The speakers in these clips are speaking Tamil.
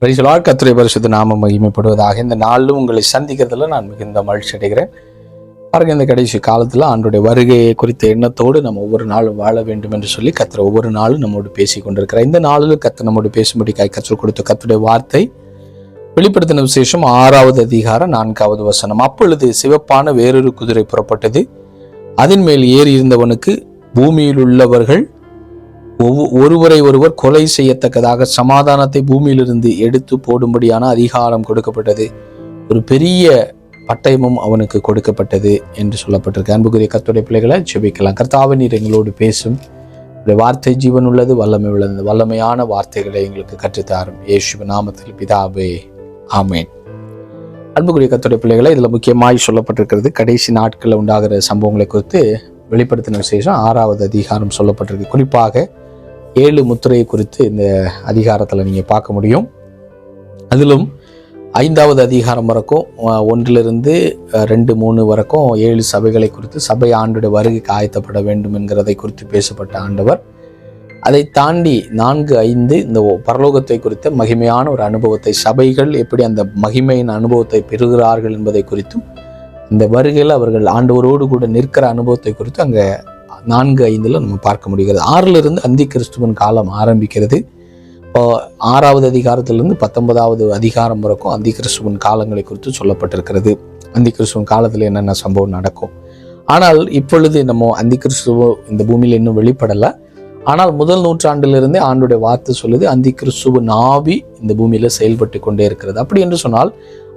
பிரைசலால் கத்துரை பரிசுத்த நாம மகிமைப்படுவதாக. இந்த நாளிலும் உங்களை சந்திக்கிறதுல நான் மிகுந்த மகிழ்ச்சி அடைகிறேன். பாருங்க இந்த கடைசி காலத்தில் ஆண்டுடைய வருகையை குறித்த எண்ணத்தோடு நம்ம ஒவ்வொரு நாளும் வாழ வேண்டும் என்று சொல்லி கத்திர ஒவ்வொரு நாளும் நம்மோடு பேசி கொண்டிருக்கிறார். இந்த நாளிலும் கத்த நம்மோடு பேசும்படி கை கற்றுக் கொடுத்த கத்துடைய வார்த்தை வெளிப்படுத்தின விசேஷம் ஆறாவது அதிகாரம் நான்காவது வசனம். அப்பொழுது சிவப்பான வேறொரு குதிரை புறப்பட்டது. அதன் மேல் ஏறி இருந்தவனுக்கு பூமியில் உள்ளவர்கள் ஒவ்வொ- ஒருவரை ஒருவர் கொலை செய்யத்தக்கதாக சமாதானத்தை பூமியிலிருந்து எடுத்து போடும்படியான அதிகாரம் கொடுக்கப்பட்டது. ஒரு பெரிய பட்டயமும் அவனுக்கு கொடுக்கப்பட்டது என்று சொல்லப்பட்டிருக்கு. அன்புக்குரிய கத்துடைய பிள்ளைகளை செபிக்கலாம் கர்த்தாவே நீர் எங்களோடு பேசும். வார்த்தை ஜீவன் உள்ளது வல்லமை உள்ளது. வல்லமையான வார்த்தைகளை எங்களுக்கு கற்றுத்தாரும். இயேசு நாமத்தில் பிதாவே ஆமேன். அன்புக்குரிய கத்துடைய பிள்ளைகளை இதில் முக்கியமாய் சொல்லப்பட்டிருக்கிறது கடைசி நாட்களில் உண்டாகிற சம்பவங்களை குறித்து வெளிப்படுத்தின விசேஷம் ஆறாவது அதிகாரம் சொல்லப்பட்டிருக்கு. குறிப்பாக ஏழு முத்திரையை குறித்து இந்த அதிகாரத்தில் நீங்கள் பார்க்க முடியும். அதிலும் ஐந்தாவது அதிகாரம் வரைக்கும் ஒன்றிலிருந்து ரெண்டு மூணு வரைக்கும் ஏழு சபைகளை குறித்து சபை ஆண்டுடைய வருகைக்கு ஆயத்தப்பட வேண்டும் என்கிறதை குறித்து பேசப்பட்ட ஆண்டவர். அதை தாண்டி நான்கு ஐந்து இந்த பரலோகத்தை குறித்த மகிமையான ஒரு அனுபவத்தை சபைகள் எப்படி அந்த மகிமையின் அனுபவத்தை பெறுகிறார்கள் என்பதை குறித்தும் இந்த வருகையில் அவர்கள் ஆண்டவரோடு கூட நிற்கிற அனுபவத்தை குறித்து அங்கே நான்கு ஐந்தில் நம்ம பார்க்க முடிகிறது. ஆறிலிருந்து அந்தி கிறிஸ்துவன் காலம் ஆரம்பிக்கிறது. இப்போ ஆறாவது அதிகாரத்திலிருந்து பத்தொன்பதாவது அதிகாரம் வரைக்கும் அந்தி கிறிஸ்துவன் காலங்களை குறித்து சொல்லப்பட்டிருக்கிறது. அந்தி கிறிஸ்துவன் காலத்தில் என்னென்ன சம்பவம் நடக்கும். ஆனால் இப்பொழுது நம்ம அந்தி கிறிஸ்துவ இந்த பூமியில் இன்னும் வெளிப்படலை. ஆனால் முதல் நூற்றாண்டிலிருந்தே ஆண்டுடைய வார்த்தை சொல்லுது அந்தி கிறிஸ்துவ நாவி இந்த பூமியில் செயல்பட்டு கொண்டே இருக்கிறது. அப்படி என்று சொன்னால்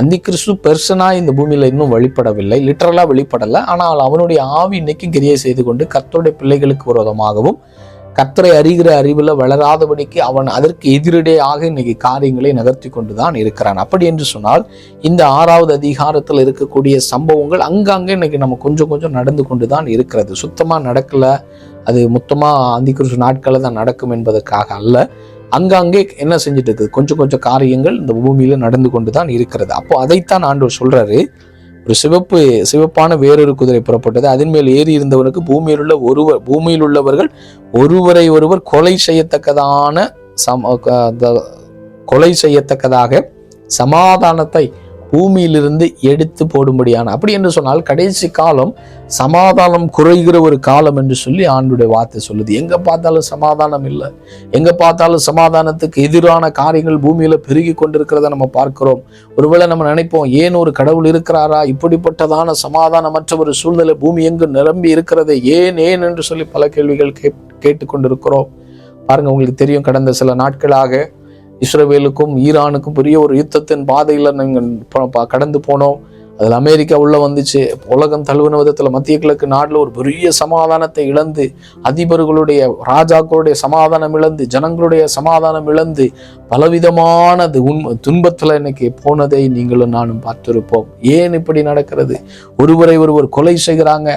அந்தி கிறிஸ்து பெர்சனாக இந்த பூமியில் இன்னும் வெளிப்படவில்லை லிட்டரலாக வெளிப்படலை. ஆனால் அவனுடைய ஆவி இன்னைக்கும் கிரியை செய்து கொண்டு கர்த்தருடைய பிள்ளைகளுக்கு விரோதமாகவும் கர்த்தரை அறிகிற அறிவில் வளராதபடிக்கு அவன் அதற்கு எதிரடையாக இன்னைக்கு காரியங்களை நகர்த்தி கொண்டு தான் இருக்கிறான். அப்படி என்று சொன்னால் இந்த ஆறாவது அதிகாரத்தில் இருக்கக்கூடிய சம்பவங்கள் அங்கங்கே இன்னைக்கு நம்ம கொஞ்சம் கொஞ்சம் நடந்து கொண்டு தான் இருக்கிறது. சுத்தமாக நடக்கலை. அது மொத்தமாக அந்திகிறிஸ்து நாட்களில் தான் நடக்கும் என்பதற்காக அல்ல. அங்கங்கே என்ன செஞ்சுட்டு இருக்குது கொஞ்சம் கொஞ்சம் காரியங்கள் இந்த பூமியில் நடந்து கொண்டு தான் இருக்கிறது. அப்போ அதைத்தான் ஆண்டவர் சொல்கிறாரு ஒரு சிவப்பு சிவப்பான வேறொரு குதிரை புறப்பட்டது. அதன் மேல் ஏறி இருந்தவனுக்கு பூமியில் உள்ள ஒருவர் பூமியில் உள்ளவர்கள் ஒருவரை ஒருவர் கொலை செய்யத்தக்கதான சம கொலை செய்யத்தக்கதாக சமாதானத்தை பூமியிலிருந்து எடுத்து போடும்படியான. அப்படி என்று சொன்னால் கடைசி காலம் சமாதானம் குறைகிற ஒரு காலம் என்று சொல்லி ஆண்டுடைய வார்த்தை சொல்லுது. எங்க பார்த்தாலும் சமாதானம் இல்லை. எங்க பார்த்தாலும் சமாதானத்துக்கு எதிரான காரியங்கள் பூமியில பெருகி கொண்டிருக்கிறத நம்ம பார்க்கிறோம். ஒருவேளை நம்ம நினைப்போம் ஏன் ஒரு கடவுள் இருக்கிறாரா? இப்படிப்பட்டதான சமாதானமற்ற ஒரு சூழ்நிலை பூமி எங்கு நிரம்பி இருக்கிறதே ஏன் ஏன் என்று சொல்லி பல கேள்விகள் கே கேட்டுக்கொண்டிருக்கிறோம். பாருங்க உங்களுக்கு தெரியும் கடந்த சில நாட்களாக இஸ்ரவேலுக்கும் ஈரானுக்கும் பெரிய ஒரு யுத்தத்தின் பாதையில் நாங்கள் கடந்து போனோம். அதில் அமெரிக்கா உள்ளே வந்துச்சு. உலகம் தழுவின விதத்தில் மத்திய கிழக்கு நாட்டில் ஒரு பெரிய சமாதானத்தை இழந்து அதிபர்களுடைய ராஜாக்களுடைய சமாதானம் இழந்து ஜனங்களுடைய சமாதானம் இழந்து பலவிதமான உண்மை துன்பத்தில் இன்னைக்கு போனதை நீங்களும் நானும் பார்த்திருப்போம். ஏன் இப்படி நடக்கிறது? ஒருவரை ஒருவர் கொலை செய்கிறாங்க.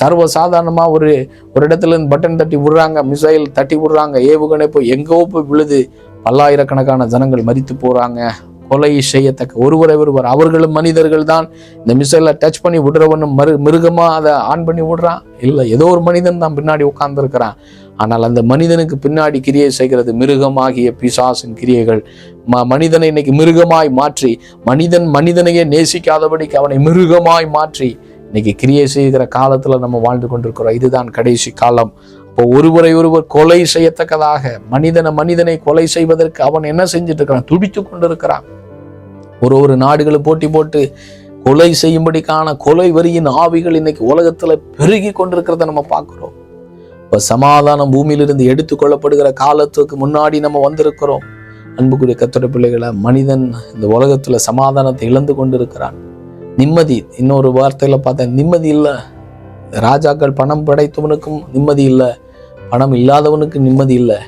சர்வசாதாரணமாக ஒரு ஒரு இடத்துல இருந்து பட்டன் தட்டி விடுறாங்க மிசைல் தட்டி விடுறாங்க. ஏவுகணை போய் எங்கோ போய் விழுது. பல்லாயிரக்கணக்கான ஜனங்கள் மறித்து போகிறாங்க கொலை செய்யத்தக்க ஒருவரை ஒருவர் அவர்களும் மனிதர்கள் தான். இந்த மிசைலை டச் பண்ணி விடுறவனும் மறு மிருகமாக அதை ஆன் பண்ணி விடுறான். இல்லை ஏதோ ஒரு மனிதன் தான் பின்னாடி உட்கார்ந்துருக்கிறான். ஆனால் அந்த மனிதனுக்கு பின்னாடி கிரியை செய்கிறது மிருகமாகிய பிசாசின் கிரியைகள். ம மனிதனை இன்னைக்கு மிருகமாய் மாற்றி மனிதன் மனிதனையே நேசிக்காதபடிக்கு அவனை மிருகமாய் மாற்றி இன்னைக்கு கிரியை செய்கிற காலத்தில் நம்ம வாழ்ந்து கொண்டிருக்கிறோம். இதுதான் கடைசி காலம். இப்போ ஒருவரை ஒருவர் கொலை செய்யத்தக்கதாக மனிதனை மனிதனை கொலை செய்வதற்கு அவன் என்ன செஞ்சுட்டு இருக்கிறான் துடித்து கொண்டிருக்கிறான். ஒரு ஒரு நாடுகளை போட்டி போட்டு கொலை செய்யும்படிக்கான கொலை வரியின் ஆவிகள் இன்னைக்கு உலகத்துல பெருகி கொண்டிருக்கிறத நம்ம பார்க்கிறோம். இப்போ சமாதானம் பூமியிலிருந்து எடுத்துக்கொள்ளப்படுகிற காலத்துக்கு முன்னாடி நம்ம வந்திருக்கிறோம். அன்புக்குரிய கத்தோட பிள்ளைகளை மனிதன் இந்த உலகத்துல சமாதானத்தை இழந்து கொண்டிருக்கிறான். நிம்மதி இன்னொரு வார்த்தையில பார்த்தா நிம்மதி இல்லை. ராஜாக்கள் பணம் படைத்தவனுக்கும் நிம்மதி இல்லை. பணம் இல்லாதவனுக்கு நிம்மதி இல்லை.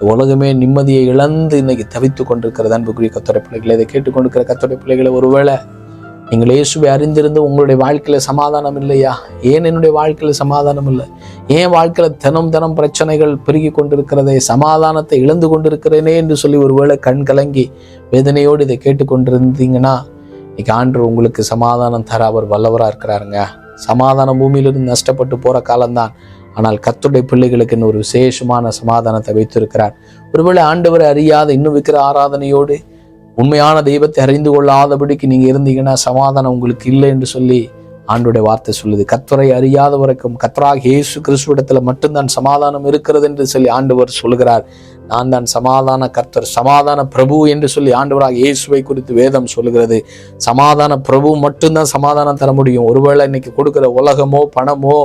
உலகமே நிம்மதியை இழந்து இன்னைக்கு தவித்து கொண்டிருக்கிறது. அன்புக்குரிய கத்தரை பிள்ளைகளை இதை கேட்டுக்கொண்டிருக்கிற கத்தோட பிள்ளைகளை ஒருவேளை நீங்கள் இயேசுவை அறிந்திருந்து உங்களுடைய வாழ்க்கையில் சமாதானம் இல்லையா? ஏன் என்னுடைய வாழ்க்கையில் சமாதானம் இல்லை? ஏன் வாழ்க்கையில் தினம் தினம் பிரச்சனைகள் பெருகி கொண்டிருக்கிறதே சமாதானத்தை இழந்து கொண்டிருக்கிறேனே என்று சொல்லி ஒருவேளை கண் கலங்கி வேதனையோடு இதை கேட்டுக்கொண்டிருந்தீங்கன்னா இன்னைக்கு ஆண்டு உங்களுக்கு சமாதானம் தர அவர் வல்லவராக இருக்கிறாருங்க. சமாதானம் பூமியிலிருந்து நஷ்டப்பட்டு போகிற காலம்தான். ஆனால் கத்துடைய பிள்ளைகளுக்கு இன்னும் ஒரு விசேஷமான சமாதானத்தை வைத்திருக்கிறார். ஒருவேளை ஆண்டவரை அறியாத இன்னும் விக்கிற ஆராதனையோடு உண்மையான தெய்வத்தை அறிந்து கொள்ளாதபடிக்கு நீங்க இருந்தீங்கன்னா சமாதானம் உங்களுக்கு இல்லை என்று சொல்லி ஆண்டுடைய வார்த்தை சொல்லுது. கத்தரை அறியாத வரைக்கும் கத்தராக இயேசு கிறிஸ்துவிடத்துல மட்டும்தான் சமாதானம் இருக்கிறது என்று சொல்லி ஆண்டவர் சொல்லுகிறார். நான் தான் சமாதான கர்த்தர் சமாதான பிரபு என்று சொல்லி ஆண்டவராக இயேசுவை குறித்து வேதம் சொல்லுகிறது. சமாதான பிரபு மட்டும்தான் சமாதானம் தர முடியும். ஒருவேளை இன்னைக்கு கொடுக்குற உலகமோ பணமோ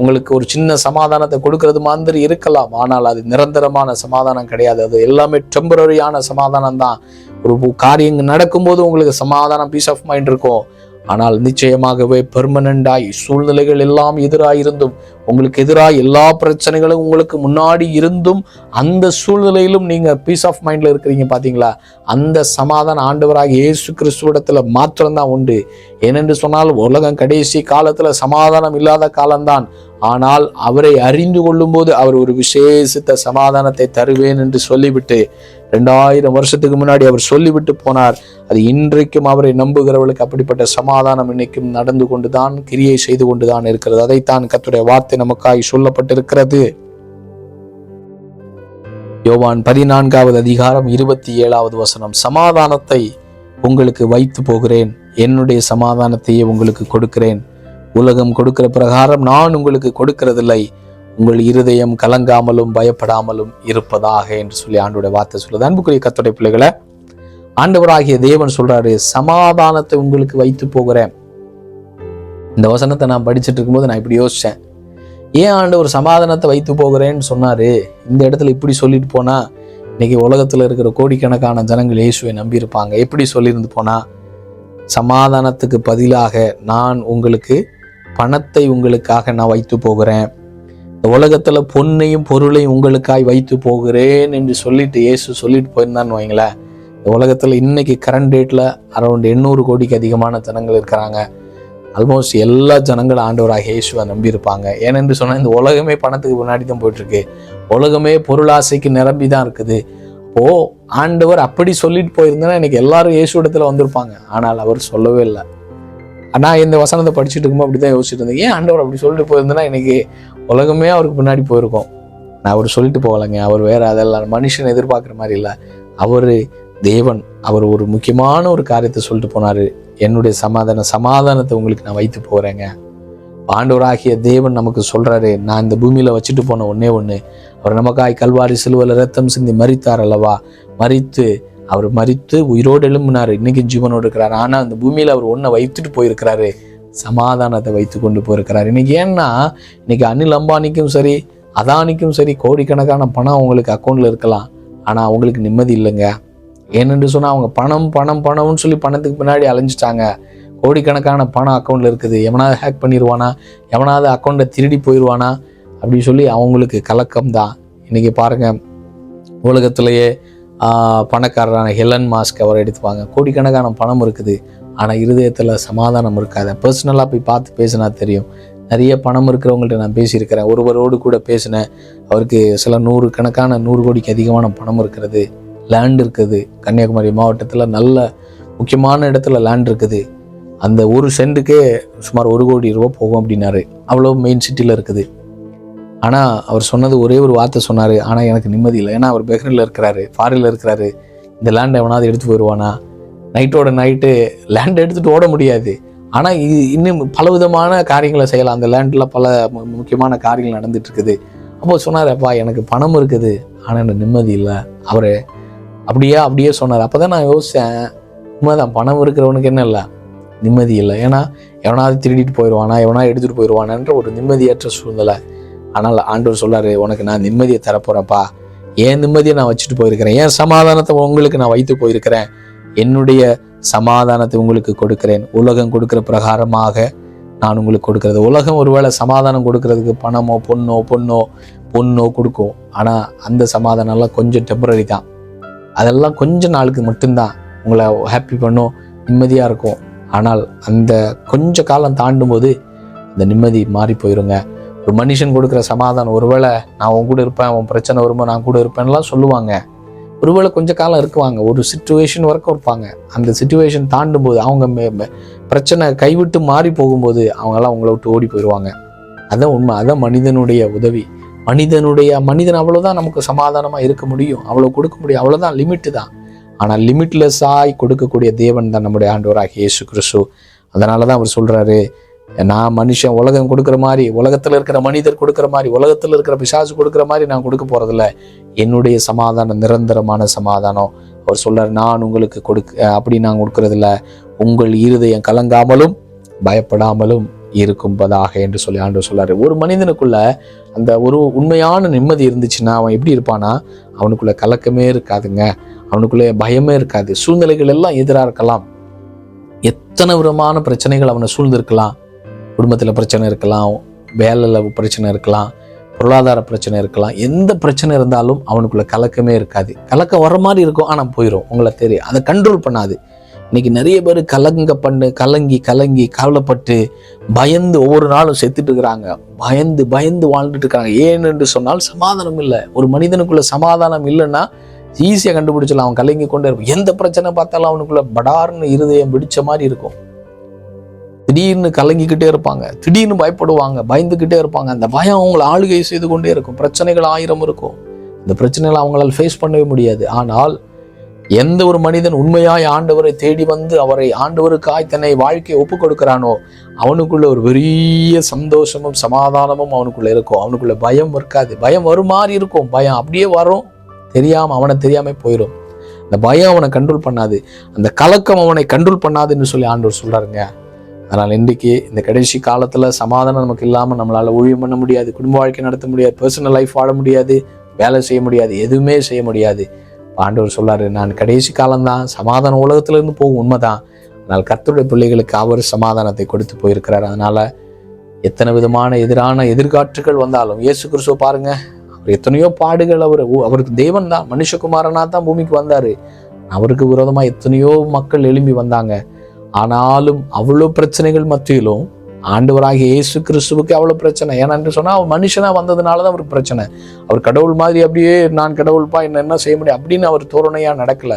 உங்களுக்கு ஒரு சின்ன சமாதானத்தை கொடுக்கறது மாதிரி இருக்கலாம். ஆனால் அது நிரந்தரமான சமாதானம் கிடையாது. அது எல்லாமே டெம்பரரியான சமாதானம் தான் ஒரு காரியங்கள் நடக்கும்போது உங்களுக்கு சமாதானம் பீஸ் ஆஃப் மைண்ட் இருக்கும். ஆனால் நிச்சயமாகவே பெர்மனண்டாய் சூழ்நிலைகள் எல்லாம் எதிராயிருந்தும் உங்களுக்கு எதிராக எல்லா பிரச்சனைகளும் உங்களுக்கு முன்னாடி இருந்தும் அந்த சூழ்நிலையிலும் நீங்கள் பீஸ் ஆஃப் மைண்டில் இருக்கிறீங்க பார்த்தீங்களா அந்த சமாதான ஆண்டவராக இயேசு கிறிஸ்துவிடத்தில் மாத்திரம்தான் உண்டு. ஏனென்று சொன்னால் உலகம் கடைசி காலத்தில் சமாதானம் இல்லாத காலம்தான். ஆனால் அவரை அறிந்து கொள்ளும்போது அவர் ஒரு விசேஷித்த சமாதானத்தை தருவேன் என்று சொல்லிவிட்டு ரெண்டாயிரம் வருஷத்துக்கு முன்னாடி அவர் சொல்லிவிட்டு போனார். அது இன்றைக்கும் அவரை நம்புகிறவர்களுக்கு அப்படிப்பட்ட சமாதானம் இன்னைக்கும் நடந்து கொண்டுதான் கிரியை செய்து கொண்டுதான் இருக்கிறது. அதைத்தான் கத்துடைய வார்த்தை நமக்காய் சொல்லப்பட்டிருக்கிறது. யோவான் பதினான்காவது அதிகாரம் இருபத்தி ஏழாவது வசனம். சமாதானத்தை உங்களுக்கு வைத்து போகிறேன். என்னுடைய சமாதானத்தையே உங்களுக்கு கொடுக்கிறேன். உலகம் கொடுக்கிற பிரகாரம் நான் உங்களுக்கு கொடுக்கிறதில்லை. உங்கள் இருதயம் கலங்காமலும் பயப்படாமலும் இருப்பதாக என்று சொல்லி ஆண்டோடைய வார்த்தை சொல்லுது. அன்புக்குரிய கத்துடைய பிள்ளைகளை ஆண்டவராகிய தேவன் சொல்றாரு சமாதானத்தை உங்களுக்கு வைத்து போகிறேன். இந்த வசனத்தை நான் படிச்சுட்டு இருக்கும்போது நான் இப்படி யோசிச்சேன். ஏன் ஆண்டவர் சமாதானத்தை வைத்து போகிறேன்னு சொன்னாரு? இந்த இடத்துல இப்படி சொல்லிட்டு போனா இன்னைக்கு உலகத்துல இருக்கிற கோடிக்கணக்கான ஜனங்கள் இயேசுவை நம்பியிருப்பாங்க. எப்படி சொல்லியிருந்து போனா சமாதானத்துக்கு பதிலாக நான் உங்களுக்கு பணத்தை உங்களுக்காக நான் வைத்து போகிறேன். இந்த உலகத்துல பொன்னையும் பொருளையும் உங்களுக்காய் வைத்து போகிறேன் என்று சொல்லிட்டு இயேசு சொல்லிட்டு போயிருந்தான்னு வைங்களேன். இந்த உலகத்துல இன்னைக்கு கரண்ட் டேட்ல அரௌண்ட் எண்ணூறு கோடிக்கு அதிகமான ஜனங்கள் இருக்கிறாங்க. ஆல்மோஸ்ட் எல்லா ஜனங்களும் ஆண்டவராக இயேசுவை நம்பியிருப்பாங்க. ஏனென்று சொன்னால் இந்த உலகமே பணத்துக்கு முன்னாடி தான் போயிட்டுருக்கு. உலகமே பொருளாசைக்கு நிரம்பி தான் இருக்குது. ஓ ஆண்டவர் அப்படி சொல்லிட்டு போயிருந்தேன்னா இன்னைக்கு எல்லாரும் இயேசு இடத்துல வந்திருப்பாங்க. ஆனால் அவர் சொல்லவே இல்லை. நான் இந்த வசனத்தை படிச்சுட்டு இருக்கும்போது அப்படி தான் யோசிச்சுட்டு இருந்தேன். ஏன் ஆண்டவர் அப்படி சொல்லிட்டு போயிருந்தேன்னா இன்னைக்கு உலகமே அவருக்கு பின்னாடி போயிருக்கோம். நான் அவர் சொல்லிட்டு போகலைங்க. அவர் வேற அதெல்லாம் மனுஷன் எதிர்பார்க்குற மாதிரி இல்லை. அவர் தேவன். அவர் ஒரு முக்கியமான ஒரு காரியத்தை சொல்லிட்டு போனாரு. என்னுடைய சமாதான சமாதானத்தை உங்களுக்கு நான் வைத்து போகிறேங்க ஆண்டவராகிய தேவன் நமக்கு சொல்கிறாரு நான் இந்த பூமியில் வச்சுட்டு போன ஒன்றே ஒன்று அவர் நமக்காய் கல்வாரி சிலுவையில் ரத்தம் சிந்தி மறித்தார் அல்லவா? மறித்து அவர் மறித்து உயிரோடு எழும்பினார். இன்றைக்கி ஜீவனோடு இருக்கிறார். ஆனால் அந்த பூமியில் அவர் ஒன்றை வைத்துட்டு போயிருக்கிறாரு. சமாதானத்தை வைத்து கொண்டு போயிருக்கிறார். இன்றைக்கி ஏன்னா இன்றைக்கி அனில் அம்பானிக்கும் சரி அதானிக்கும் சரி கோடிக்கணக்கான பணம் அவங்களுக்கு அக்கௌண்ட்டில் இருக்கலாம். ஆனால் அவங்களுக்கு நிம்மதி இல்லைங்க. ஏனென்று சொன்னால் அவங்க பணம் பணம் பணம்னு சொல்லி பணத்துக்கு பின்னாடி அலைஞ்சிட்டாங்க. கோடிக்கணக்கான பணம் அக்கௌண்ட்டில் இருக்குது. எவனாவது ஹேக் பண்ணிடுவானா எவனாவது அக்கௌண்ட்டை திருடி போயிடுவானா அப்படின்னு சொல்லி அவங்களுக்கு கலக்கம் தான். இன்றைக்கி பாருங்கள் உலகத்திலேயே பணக்காரரான ஹெலன் மாஸ்க் அவர் எடுத்துப்பாங்க. கோடிக்கணக்கான பணம் இருக்குது. ஆனால் இருதயத்தில் சமாதானம் இருக்காது. பர்சனலாக போய் பார்த்து பேசினா தெரியும். நிறைய பணம் இருக்கிறவங்கள்ட்ட நான் பேசியிருக்கிறேன். ஒருவரோடு கூட பேசினேன். அவருக்கு சில நூறு கணக்கான நூறு கோடிக்கு அதிகமான பணம் இருக்கிறது. லேண்ட் இருக்குது. கன்னியாகுமரி மாவட்டத்தில் நல்ல முக்கியமான இடத்துல லேண்ட் இருக்குது. அந்த ஒரு சென்ட்டுக்கே சுமார் ஒரு கோடி ரூபா போகும் அப்படின்னாரு. அவ்வளோ மெயின் சிட்டியில் இருக்குது. ஆனால் அவர் சொன்னது ஒரே ஒரு வார்த்தை சொன்னார். ஆனால் எனக்கு நிம்மதி இல்லை. ஏன்னா அவர் பெஹ்ரில் இருக்கிறாரு ஃபாரினில் இருக்கிறாரு. இந்த லேண்டை எவனாவது எடுத்து போயிடுவானா நைட்டோட நைட்டு லேண்ட் எடுத்துகிட்டு ஓட முடியாது. ஆனால் இது இன்னும் பலவிதமான காரியங்களை செய்யலாம். அந்த லேண்டில் பல மு- முக்கியமான காரியங்கள் நடந்துட்டு இருக்குது அப்போ சொன்னார் அப்பா எனக்கு பணம் இருக்குது. ஆனால் எனக்கு நிம்மதி இல்லை. அவர் அப்படியே அப்படியே சொன்னார். அப்போ தான் நான் யோசித்தேன் உண்மைதான் பணம் இருக்கிறவனுக்கு என்ன இல்லை? நிம்மதி இல்லை. ஏன்னா எவனாவது திருடிட்டு போயிடுவானா எவனா எடுத்துகிட்டு போயிடுவானான்ற ஒரு நிம்மதியற்ற சூழ்நிலை. ஆனால் ஆண்டவர் சொல்றாரு உனக்கு நான் நிம்மதியை தரப்போகிறேன்ப்பா ஏன் நிம்மதியை நான் வச்சுட்டு போயிருக்கிறேன்? ஏன் சமாதானத்தை உங்களுக்கு நான் வைத்து போயிருக்கிறேன்? என்னுடைய சமாதானத்தை உங்களுக்கு கொடுக்கிறேன். உலகம் கொடுக்கிற பிரகாரமாக நான் உங்களுக்கு கொடுக்கறது. உலகம் ஒருவேளை சமாதானம் கொடுக்கறதுக்கு பணமோ பொண்ணோ பொண்ணோ பொண்ணோ கொடுக்கும். ஆனால் அந்த சமாதானம்லாம் கொஞ்சம் டெம்பரரி தான். அதெல்லாம் கொஞ்ச நாளுக்கு மட்டும்தான் உங்களை ஹாப்பி பண்ணும் நிம்மதியாக இருக்கும். ஆனால் அந்த கொஞ்ச காலம் தாண்டும் போது அந்த நிம்மதி மாறி போயிருங்க. ஒரு மனுஷன் கொடுக்குற சமாதானம் ஒருவேளை நான் உன் கூட இருப்பேன் உன் பிரச்சனை வரும்போது நான் கூட இருப்பேன்லாம் சொல்லுவாங்க. ஒருவேளை கொஞ்ச காலம் இருக்குவாங்க. ஒரு சுச்சுவேஷன் வரைக்கும் இருப்பாங்க. அந்த சுச்சுவேஷன் தாண்டும் போது அவங்க மே- பிரச்சனை கைவிட்டு மாறி போகும்போது அவங்களாம் அவங்கள விட்டு ஓடி போயிடுவாங்க அதான் உண்மை. அதான் மனிதனுடைய உதவி. மனிதனுடைய மனிதன் அவ்வளோதான் நமக்கு சமாதானமாக இருக்க முடியும். அவ்வளோ கொடுக்க முடியும். அவ்வளோதான் லிமிட்டு தான். ஆனால் லிமிட்லெஸ்ஸாய் கொடுக்கக்கூடிய தேவன் தான் நம்முடைய ஆண்டவராக இயேசு கிறிஸ்து. அதனால தான் அவர் சொல்கிறாரு நான் மனுஷன் உலகம் கொடுக்குற மாதிரி உலகத்தில் இருக்கிற மனிதர் கொடுக்குற மாதிரி உலகத்தில் இருக்கிற பிசாசு கொடுக்குற மாதிரி நான் கொடுக்க போகிறதில்ல என்னுடைய சமாதானம் நிரந்தரமான சமாதானம். அவர் சொல்றாரு நான் உங்களுக்கு கொடுக்க அப்படி நான் கொடுக்கறதில்ல. உங்கள் இருதயம் கலங்காமலும் பயப்படாமலும் இருக்கும்பதாக என்று சொல்லி ஆண்டு சொல்றாரு. ஒரு மனிதனுக்குள்ள அந்த ஒரு உண்மையான நிம்மதி இருந்துச்சுன்னா அவன் எப்படி இருப்பானா? அவனுக்குள்ள கலக்கமே இருக்காதுங்க. அவனுக்குள்ளே பயமே இருக்காது. சூழ்நிலைகள் எல்லாம் எதிராக இருக்கலாம். எத்தனை விதமான பிரச்சனைகள் அவனை சூழ்ந்திருக்கலாம். குடும்பத்தில் பிரச்சனை இருக்கலாம் வேலையில் பிரச்சனை இருக்கலாம் பொருளாதார பிரச்சனை இருக்கலாம் எந்த பிரச்சனை இருந்தாலும் அவனுக்குள்ள கலக்கமே இருக்காது. கலக்கம் வர மாதிரி இருக்கும் ஆனால் போயிடும் உங்களை தெரியும் அதை கண்ட்ரோல் பண்ணாது. இன்னைக்கு நிறைய பேர் கலங்க பண்ணு கலங்கி கலங்கி கவலைப்பட்டு பயந்து ஒவ்வொரு நாளும் செத்துட்டு இருக்கிறாங்க. பயந்து பயந்து வாழ்ந்துட்டு இருக்காங்க. ஏன் என்று சொன்னால் சமாதானம் இல்லை. ஒரு மனிதனுக்குள்ள சமாதானம் இல்லைன்னா ஈஸியாக கண்டுபிடிச்சலாம் அவன் கலங்கி கொண்டே இருக்கும் எந்த பிரச்சனை பார்த்தாலும் அவனுக்குள்ள படார்னு இருதயம் பிடிச்ச மாதிரி இருக்கும். திடீர்னு கலங்கிக்கிட்டே இருப்பாங்க. திடீர்னு பயப்படுவாங்க பயந்துக்கிட்டே இருப்பாங்க. அந்த பயம் அவங்களை ஆளுகை செய்து கொண்டே இருக்கும். பிரச்சனைகள் ஆயிரம் இருக்கும். இந்த பிரச்சனைகளை அவங்களால் ஃபேஸ் பண்ணவே முடியாது. ஆனால் எந்த ஒரு மனிதன் உண்மையாய் ஆண்டவரை தேடி வந்து அவரை ஆண்டவருக்காய் தன்னை வாழ்க்கையை ஒப்பு கொடுக்கிறானோ அவனுக்குள்ள ஒரு பெரிய சந்தோஷமும் சமாதானமும் அவனுக்குள்ள இருக்கும். அவனுக்குள்ள பயம் இருக்காது. பயம் வரும் மாதிரி இருக்கும். பயம் அப்படியே வரும். தெரியாம அவனை தெரியாம போயிடும் அந்த பயம் அவனை கண்ட்ரோல் பண்ணாது. அந்த கலக்கம் அவனை கண்ட்ரோல் பண்ணாதுன்னு சொல்லி ஆண்டவர் சொல்றாருங்க. அதனால் இன்றைக்கி இந்த கடைசி காலத்தில் சமாதானம் நமக்கு இல்லாமல் நம்மளால் ஊழியம் பண்ண முடியாது குடும்ப வாழ்க்கை நடத்த முடியாது பர்சனல் லைஃப் வாழ முடியாது வேலை செய்ய முடியாது எதுவுமே செய்ய முடியாது. ஆண்டவர் சொல்லாரு நான் கடைசி காலம்தான் சமாதானம் உலகத்திலேருந்து போகும் உண்மைதான். ஆனால் கர்த்தருடைய பிள்ளைகளுக்கு அவர் சமாதானத்தை கொடுத்து போயிருக்கிறார். அதனால் எத்தனை விதமான எதிரான எதிர்காற்றுகள் வந்தாலும் இயேசு கிறிஸ்துவ பாருங்க அவர் எத்தனையோ பாடுகள் அவர் அவருக்கு தெய்வன் தான் மனுஷகுமாரனா தான் பூமிக்கு வந்தார். அவருக்கு விரோதமாக எத்தனையோ மக்கள் எழும்பி வந்தாங்க. ஆனாலும் அவ்வளோ பிரச்சனைகள் மத்தியிலும் ஆண்டவராகிய இயேசு கிறிஸ்துவுக்கு அவ்வளோ பிரச்சனை. ஏன்னு சொன்னால் அவர் மனுஷனாக வந்ததுனால தான் அவருக்கு பிரச்சனை. அவர் கடவுள் மாதிரி அப்படியே நான் கடவுள்ப்பா என்ன என்ன செய்ய முடியும் அப்படின்னு அவர் தோரணையாக நடக்கல.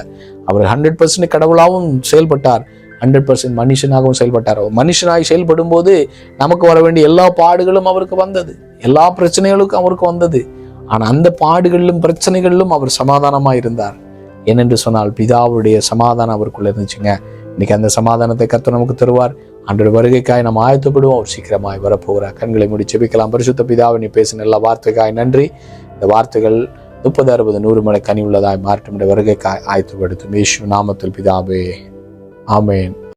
அவர் ஹண்ட்ரட் பர்சன்ட் கடவுளாகவும் செயல்பட்டார். ஹண்ட்ரட் பர்சன்ட் மனுஷனாகவும் செயல்பட்டார். அவர் மனுஷனாய் செயல்படும் போது நமக்கு வர வேண்டிய எல்லா பாடுகளும் அவருக்கு வந்தது. எல்லா பிரச்சனைகளுக்கும் அவருக்கு வந்தது. ஆனால் அந்த பாடுகளிலும் பிரச்சனைகளிலும் அவர் சமாதானமாக இருந்தார். ஏனென்று சொன்னால் பிதாவுடைய சமாதானம் அவருக்குள்ளே இருந்துச்சுங்க. இன்னைக்கு அந்த சமாதானத்தை கத்த நமக்கு தருவார். அன்றோட வருகைக்காய் நம்ம ஆயத்தப்படுவோம். அவர் சீக்கிரமாய் வரப்போகிறார். கண்களை முடி செபிக்கலாம். பரிசுத்த பிதாவை நீ பேசின எல்லா வார்த்தைக்காய் நன்றி. இந்த வார்த்தைகள் முப்பது அறுபது நூறு மணி கனி உள்ளதாய் மாற்றும் வருகைக்காய் ஆயத்தப்படுத்தும். ஈஸ்வ நாமத்தில் பிதாவே. ஆமேன்.